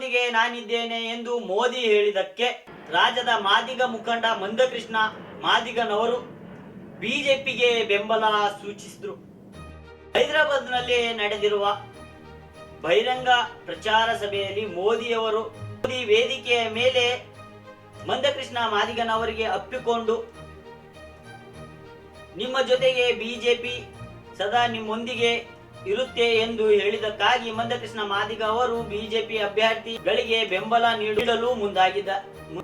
ಮಾದಿಗರೊಂದಿಗೆ ನಾನಿದ್ದೇನೆ ಎಂದು ಮೋದಿ ಹೇಳಿದಕ್ಕೆ ರಾಜ್ಯದ ಮಾದಿಗ ಮುಖಂಡ ಮಂದಕೃಷ್ಣ ಮಾದಿಗನವರು ಬಿಜೆಪಿಗೆ ಬೆಂಬಲ ಸೂಚಿಸಿದರು. ಹೈದರಾಬಾದ್ನಲ್ಲಿ ನಡೆದಿರುವ ಬಹಿರಂಗ ಪ್ರಚಾರ ಸಭೆಯಲ್ಲಿ ಮೋದಿಯವರು ಮೋದಿ ವೇದಿಕೆಯ ಮೇಲೆ ಮಂದಕೃಷ್ಣ ಮಾದಿಗನವರಿಗೆ ಅಪ್ಪಿಕೊಂಡು, ನಿಮ್ಮ ಜೊತೆಗೆ ಬಿಜೆಪಿ ಸದಾ ನಿಮ್ಮೊಂದಿಗೆ ಇರುತ್ತೆ ಎಂದು ಹೇಳಿದಕ್ಕಾಗಿ ಮಂದಕೃಷ್ಣ ಮಾದಿಗ ಅವರು ಬಿಜೆಪಿ ಅಭ್ಯರ್ಥಿಗಳಿಗೆ ಬೆಂಬಲ ನೀಡಲು ಮುಂದಾಗಿದ್ದ.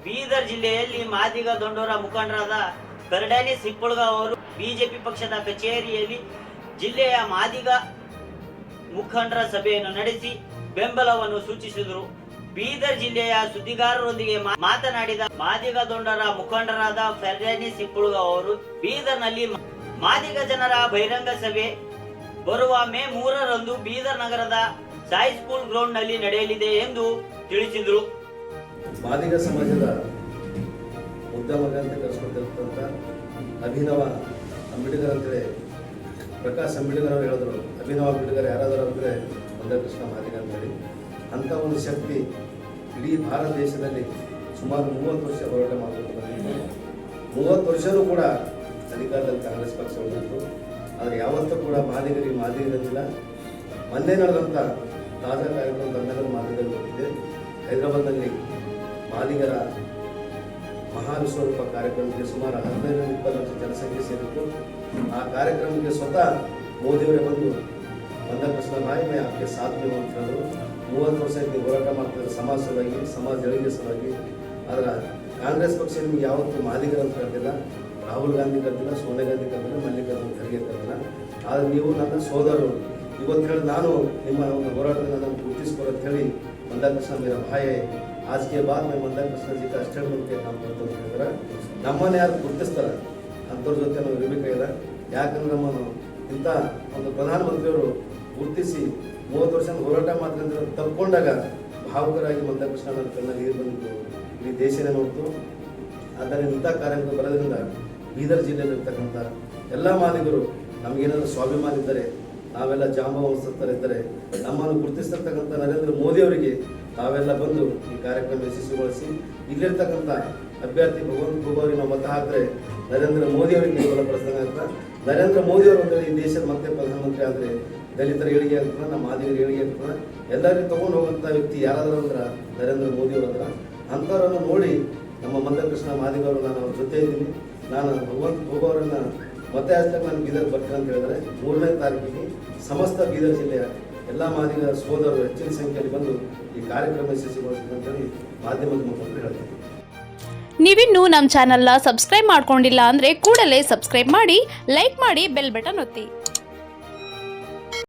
ಬೀದರ್ ಜಿಲ್ಲೆಯಲ್ಲಿ ಮಾದಿಗ ದೊಂಡೋರ ಮುಖಂಡರಾದ ಕರಡಾನಿ ಸಿಪ್ಪುಳ್ಗ ಅವರು ಬಿಜೆಪಿ ಪಕ್ಷದ ಕಚೇರಿಯಲ್ಲಿ ಜಿಲ್ಲೆಯ ಮಾದಿಗ ಮುಖಂಡರ ಸಭೆಯನ್ನು ನಡೆಸಿ ಬೆಂಬಲವನ್ನು ಸೂಚಿಸಿದರು. ಬೀದರ್ ಜಿಲ್ಲೆಯ ಸುದ್ದಿಗಾರರೊಂದಿಗೆ ಮಾತನಾಡಿದ ಮಾದಿಗ ದೊಂಡರ ಮುಖಂಡರಾದ ಫರ್ಜಾನಿ ಸಿಪ್ಪುಳ್ಗ ಅವರು ಬೀದರ್ನಲ್ಲಿ ಮಾದಿಗ ಜನರ ಬಹಿರಂಗ ಸಭೆ ಬರುವ ಮೇ ಮೂರರಂದು ಬೀದರ್ ನಗರದ ಸಾಯಿ ಸ್ಕೂಲ್ ಗ್ರೌಂಡ್ನಲ್ಲಿ ನಡೆಯಲಿದೆ ಎಂದು ತಿಳಿಸಿದರು. ಮಾದಿಗ ಸಮಾಜದ ಉದ್ಯಮಗಂತ ಕರೆಸ್ಕೊತಿರ್ತಂಥ ಅಭಿನವ ಅಂಬೇಡ್ಕರ್ ಅಂತೇಳಿ ಪ್ರಕಾಶ್ ಅಂಬೇಡ್ಕರ್ ಅವರು ಹೇಳಿದ್ರು. ಅಭಿನವ ಅಂಬೇಡ್ಕರ್ ಯಾರಾದರೂ ಅಂದರೆ ಕೃಷ್ಣ ಮಾದಿಗ ಅಂತೇಳಿ. ಅಂಥ ಒಂದು ಶಕ್ತಿ ಇಡೀ ಭಾರತ ದೇಶದಲ್ಲಿ ಸುಮಾರು ಮೂವತ್ತು ವರ್ಷ ಹೋರಾಟ ಬಂದಿತ್ತು ಮೂವತ್ತು ವರ್ಷವೂ ಕೂಡ ಅಧಿಕಾರದಲ್ಲಿ ಕಾಂಗ್ರೆಸ್ ಪಕ್ಷ ಉಳಿದಿತ್ತು. ಆದರೆ ಯಾವತ್ತೂ ಕೂಡ ಮಾದಿಗರಿಗೆ ಮಾದಿಗರಿಲ್ಲ ಮೊನ್ನೆ ನಡೆದಂಥ ತಾಜಾ ಕಾರ್ಯಕ್ರಮ ಬಂದಾಗ ಮಾದಿಗರು ಬಂದಿದೆ. ಹೈದರಾಬಾದ್ನಲ್ಲಿ ಮಾದಿಗರ ಮಹಾವಿಸ್ವರೂಪ ಕಾರ್ಯಕ್ರಮಕ್ಕೆ ಸುಮಾರು ಹದಿನೈದು ಇಪ್ಪತ್ತು ಲಕ್ಷ ಜನಸಂಖ್ಯೆ ಸೇರಿತ್ತು. ಆ ಕಾರ್ಯಕ್ರಮಕ್ಕೆ ಸ್ವತಃ ಮೋದಿಯವರೇ ಬಂದು ಮಂದಕೃಷ್ಣ ನಾಯಿ ಮೇ ಆಕೆ ಸಾಥ್ ನೀವು ಹೇಳಿದ್ರು. ಮೂವತ್ತು ವರ್ಷ ಇದ್ದು ಹೋರಾಟ ಮಾಡ್ತಾರೆ ಸಮಾಜ ಸಲುವಾಗಿ ಸಮಾಜ ಸಲುವಾಗಿ. ಆದರೆ ಕಾಂಗ್ರೆಸ್ ಪಕ್ಷ ನಿಮ್ಗೆ ಯಾವತ್ತೂ ಮಾದಿಗರು ಅಂತ ಕರೆದಿಲ್ಲ. ರಾಹುಲ್ ಗಾಂಧಿ ಕರೆದಿಲ್ಲ, ಸೋನಿಯಾ ಗಾಂಧಿ ಕರೆದಿಲ್ಲ, ಮಲ್ಲಿಕಾರ್ಜುನ ಆದರೆ ನೀವು ನನ್ನ ಸೋದರರು. ಇವತ್ತು ಹೇಳಿ ನಾನು ನಿಮ್ಮ ಒಂದು ಹೋರಾಟದಲ್ಲಿ ಗುರುತಿಸ್ಕೊಳ್ಳೋ ಅಂತ ಹೇಳಿ ಮಲ್ಲಕೃಷ್ಣ ಮೀರ ಭಾಯೆ ಆಜ್ಗೆ ಬಾದ್ ನಮ್ಮ ಮಲ್ಲಕೃಷ್ಣ ಜಿ ಅಷ್ಟೇ ಮುಖ್ಯ ನಾವು ಅಂತ ಹೇಳಿದ್ರೆ. ನಮ್ಮನ್ನು ಯಾರು ಗುರುತಿಸ್ತಾರೆ? ಅಂಥವ್ರ ಜೊತೆ ನಾವು ಇರಬೇಕಾಗಿಲ್ಲ ಯಾಕಂದ್ರೆ ನಮ್ಮನ್ನು ಇಂಥ ಒಂದು ಪ್ರಧಾನಮಂತ್ರಿಯವರು ಗುರುತಿಸಿ ಮೂವತ್ತು ವರ್ಷ ಹೋರಾಟ ಮಾತ್ರ ತಪ್ಪಿಕೊಂಡಾಗ ಭಾವುಕರಾಗಿ ಮಂದಾಕೃಷ್ಣ ಕಣ್ಣ ನೀರು ಬಂದಿತ್ತು. ಇಡೀ ದೇಶನೇ ನೋಡ್ತು. ಆದ್ದರಿಂದ ಇಂಥ ಕಾರ್ಯಕ್ರಮ ಬರೋದ್ರಿಂದ ಬೀದರ್ ಜಿಲ್ಲೆಯಲ್ಲಿರ್ತಕ್ಕಂಥ ಎಲ್ಲ ಮಾಲೀಕರು ನಮಗೇನಾದರೂ ಸ್ವಾಭಿಮಾನ ಇದ್ದರೆ ನಾವೆಲ್ಲ ಇದ್ದರೆ, ನಮ್ಮನ್ನು ಗುರುತಿಸ್ತಕ್ಕಂಥ ನರೇಂದ್ರ ಮೋದಿ ಅವರಿಗೆ ತಾವೆಲ್ಲ ಬಂದು ಈ ಕಾರ್ಯಕ್ರಮ ಯಶಸ್ವಿಗೊಳಿಸಿ, ಇಲ್ಲಿರ್ತಕ್ಕಂಥ ಅಭ್ಯರ್ಥಿ ಭಗವಂತ ಖೂಬ್ ಅವರಿಗೆ ನಾವು ಮತ ಹಾಕಿದ್ರೆ ನರೇಂದ್ರ ಮೋದಿ ಅವರಿಗೆ ಪ್ರಸಂಗ ಅಂತ ನರೇಂದ್ರ ಮೋದಿ ಅವರು ಅಂದರೆ ಈ ದೇಶದ ಮತ್ತೆ ಪ್ರಧಾನಮಂತ್ರಿ ಆದರೆ ದಲಿತರ ಏಳಿಗೆ ಆಗ್ತದೆ, ನಮ್ಮ ಮಾದಿಗರ ಏಳಿಗೆ ಆಗ್ತದೆ? ಎಲ್ಲರಿಗೂ ತಗೊಂಡು ಹೋಗುವಂಥ ವ್ಯಕ್ತಿ ಯಾರಾದರೂ ಅಂದ್ರೆ ನರೇಂದ್ರ ಮೋದಿ ಅವರ ಅಂಥವರನ್ನು ನೋಡಿ ನಮ್ಮ ಮಂದಕೃಷ್ಣ ಮಾದಿಗವರು ನಾನು ಜೊತೆ ಇದ್ದೀನಿ. ನಾನು ಭಗವಂತ ಖೂಬ್ ಅವರನ್ನು ಮತ್ತೆ ಅಷ್ಟೇ ನಾನು ಬೀದರ್ ಬರ್ತೀನಿ ಅಂತ ಹೇಳಿದ್ರೆ ಮೂರನೇ ತಾರೀಕಿಗೆ ಸಮಸ್ತ ಬೀದರ್ ಜಿಲ್ಲೆಯ ಎಲ್ಲ ಮಾದಿಗ ಸೋದರರು ಹೆಚ್ಚಿನ ಸಂಖ್ಯೆಯಲ್ಲಿ ಬಂದು ಈ ಕಾರ್ಯಕ್ರಮ ಯಶಸ್ವಿಗೊಳಿಸ್ಬೇಕು ಅಂತೇಳಿ ಮಾಧ್ಯಮದ ಮುಖಾಂತರ ಹೇಳ್ತೀನಿ ನೀವಿನ್ನೂ ನಮ್ಮ ಚಾನಲ್ನ ಸಬ್ಸ್ಕ್ರೈಬ್ ಮಾಡ್ಕೊಂಡಿಲ್ಲ ಅಂದರೆ ಕೂಡಲೇ ಸಬ್ಸ್ಕ್ರೈಬ್ ಮಾಡಿ, ಲೈಕ್ ಮಾಡಿ, ಬೆಲ್ ಬಟನ್ ಒತ್ತಿ.